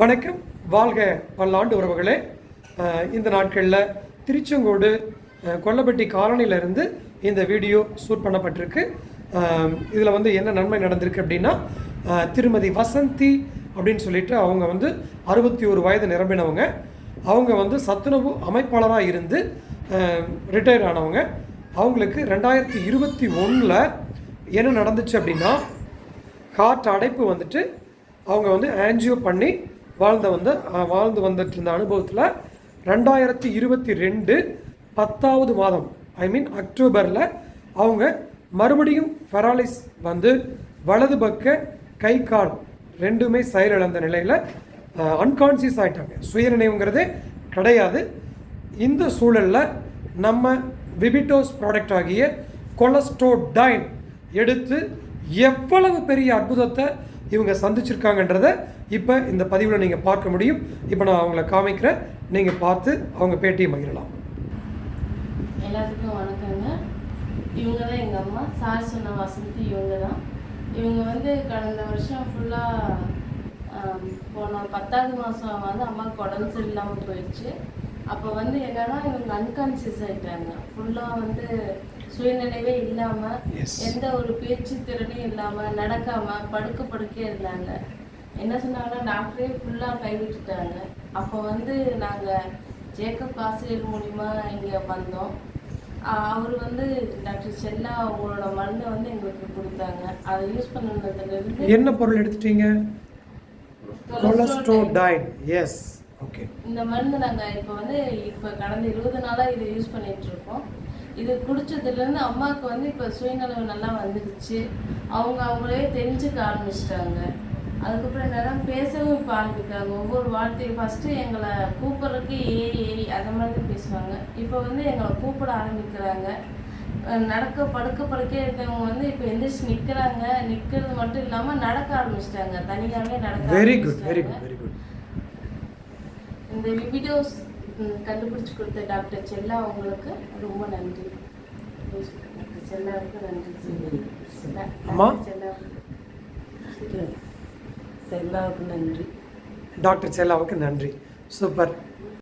வணக்கம். வாழ்க பல்லாண்டு உறவுகளே. இந்த நாட்களில் திருச்செங்கோடு கொல்லப்பட்டி காலனியிலிருந்து இந்த வீடியோ ஷூட் பண்ணப்பட்டிருக்கு. இதில் வந்து என்ன நன்மை நடந்திருக்கு அப்படின்னா திருமதி வசந்தி அப்படின்னு சொல்லிட்டு அவங்க வந்து அறுபத்தி ஒரு வயது நிரம்பினவங்க. அவங்க வந்து சத்துணவு அமைப்பாளராக இருந்து ரிட்டையர் ஆனவங்க. அவங்களுக்கு ரெண்டாயிரத்தி இருபத்தி ஒன்றில் என்ன நடந்துச்சு அப்படின்னா ஹார்ட் அடைப்பு வந்துட்டு அவங்க வந்து ஆன்ஜியோ பண்ணி வாழ்ந்த வந்து வாழ்ந்து வந்துட்டு இருந்த அனுபவத்தில் ரெண்டாயிரத்தி இருபத்தி ரெண்டு பத்தாவது மாதம் ஐ மீன் அக்டோபரில் அவங்க மறுபடியும் ஃபெராலிஸ் வந்து வலது பக்க கை கால் ரெண்டுமே செயலிழந்த நிலையில் அன்கான்சியஸ் ஆகிட்டாங்க சுயநினைவுங்கிறதே கிடையாது. இந்த சூழலில் நம்ம விபிட்டோஸ் ப்ராடக்ட் ஆகிய கொலஸ்ட்ரோடைன் எடுத்து எவ்வளவு பெரிய அற்புதத்தை இவங்க சந்திச்சிருக்காங்கன்றத இப்போ இந்த பதிவில் நீங்கள் பார்க்க முடியும். இப்போ நான் அவங்கள காமிக்கிறேன். நீங்கள் பார்த்து அவங்க பேட்டியை மகிழலாம். எல்லாத்துக்கும் வணக்கங்க. இவங்க தான் எங்கள் அம்மா. சார் சொன்ன வசந்தி இவங்க தான். இவங்க வந்து கடந்த வருஷம் ஃபுல்லாக போன பத்தாவது மாதம் வந்து அம்மாவுக்கு உடம்பு சரியில்லாமல் போயிடுச்சு. அப்போ வந்து என்னன்னா இவங்க அன்கான்சியஸ் ஆயிட்டாங்க. ஃபுல்லாக வந்து சுயநினைவே இல்லாமல். எந்த ஒரு பேச்சு திறனும் இல்லாமல் நடக்காமல் படுக்க படுக்கையே இருந்தாங்க. என்ன சொன்னாங்கன்னா டாக்டரே ஃபுல்லாக கைவிட்டுட்டாங்க. அப்போ வந்து நாங்கள் ஜேக்கப் ஆசிரியர் மூலிமா இங்கே வந்தோம். அவர் வந்து டாக்டர் செல்லா அவங்களோட மருந்தை வந்து எங்களுக்கு கொடுத்தாங்க. அதை யூஸ் பண்ணதுலேருந்து என்ன பொருள் எடுத்துட்டீங்க? கொலஸ்ட்ரோடைன் எஸ் இந்த மருந்து நாங்கள் இப்போ வந்து இப்போ கடந்த இருபது நாளாக இதை யூஸ் பண்ணிட்டு இருக்கோம். இது குடிச்சதுலேருந்து அம்மாவுக்கு வந்து இப்போ சுயநலவு நல்லா வந்துடுச்சு அவங்க அவங்களே தெரிஞ்சுக்க ஆரம்பிச்சிட்டாங்க. அதுக்கப்புறம் என்னன்னா பேசவும் இப்போ ஆரம்பிக்கிறாங்க. ஒவ்வொரு வார்த்தையும் ஃபஸ்ட்டு எங்களை கூப்பிட்றதுக்கு ஏய் ஏய் அந்த மாதிரி பேசுவாங்க. இப்போ வந்து எங்களை கூப்பிட ஆரம்பிக்கிறாங்க. நடக்க படுக்க படுக்கே இருந்தவங்க வந்து இப்போ எந்திரிச்சு நிற்கிறாங்க நிற்கிறது மட்டும் இல்லாமல் நடக்க ஆரம்பிச்சிட்டாங்க. தனியாகவே நடக்க very good very. Good very good இந்த வீடியோஸ் கண்டுபிடிச்சு கொடுத்த டாக்டர் செல்லா அவங்களுக்கு ரொம்ப நன்றி. டாக்டர் செல்லாவுக்கு நன்றி. செல்லா- அம்மா? டாக்டர் செல்லா. செல்லாவுக்கு நன்றி. டாக்டர் செல்லாவுக்கு நன்றி. சூப்பர்.